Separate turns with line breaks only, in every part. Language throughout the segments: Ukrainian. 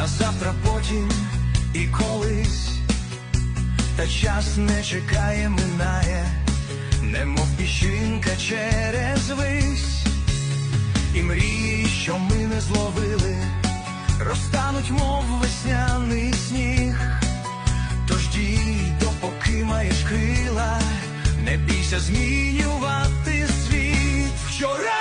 на завтра потім і колись, та час не чекає, минає, немов піщинка через вись, і мрії, що ми не зловили, розтануть, мов весняний сніг. Тож дій, допоки маєш крила, не бійся змінювати світ. Вчорашній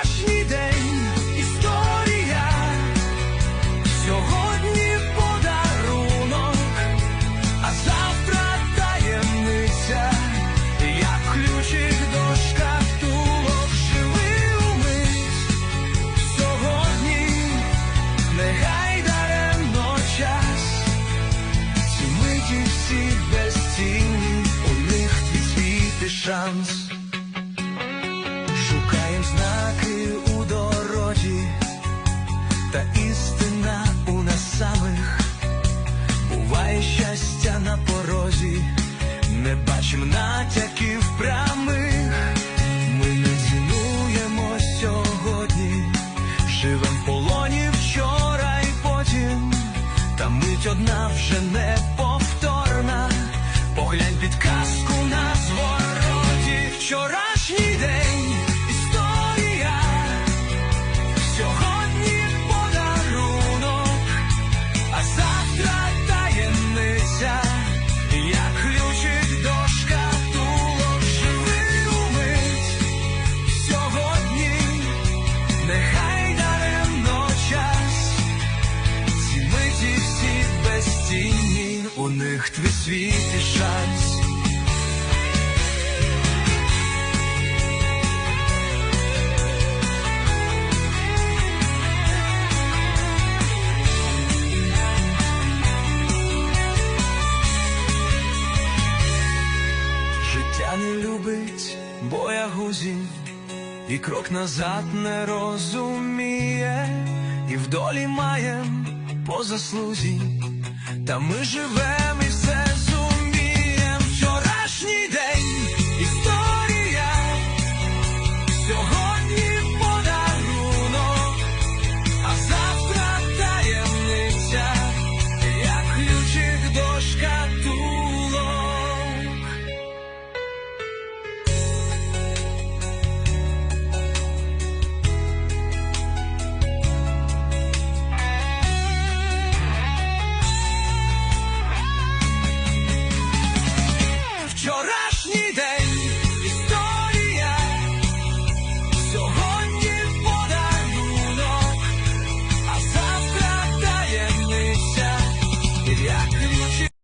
шанс. Шукаєм знаки у дорозі, та істина у нас самих. Буває щастя на порозі, не бачим натяків прямих. Ми не цінуємо сьогодні, живем в полоні вчора і потім. Та мить одна вже не повторна. Поглянь підказку на звороті. Вчорашній день історія. Сьогодні подарунок, а завтра таємниця. Як ключик до шкатулок, живи умить сьогодні, нехай даремно час. Ці миті всі безцінні, у них твій світ і шанс. Боягузів, і крок назад не розуміє, і в долі маєм по заслузі, та ми живем і все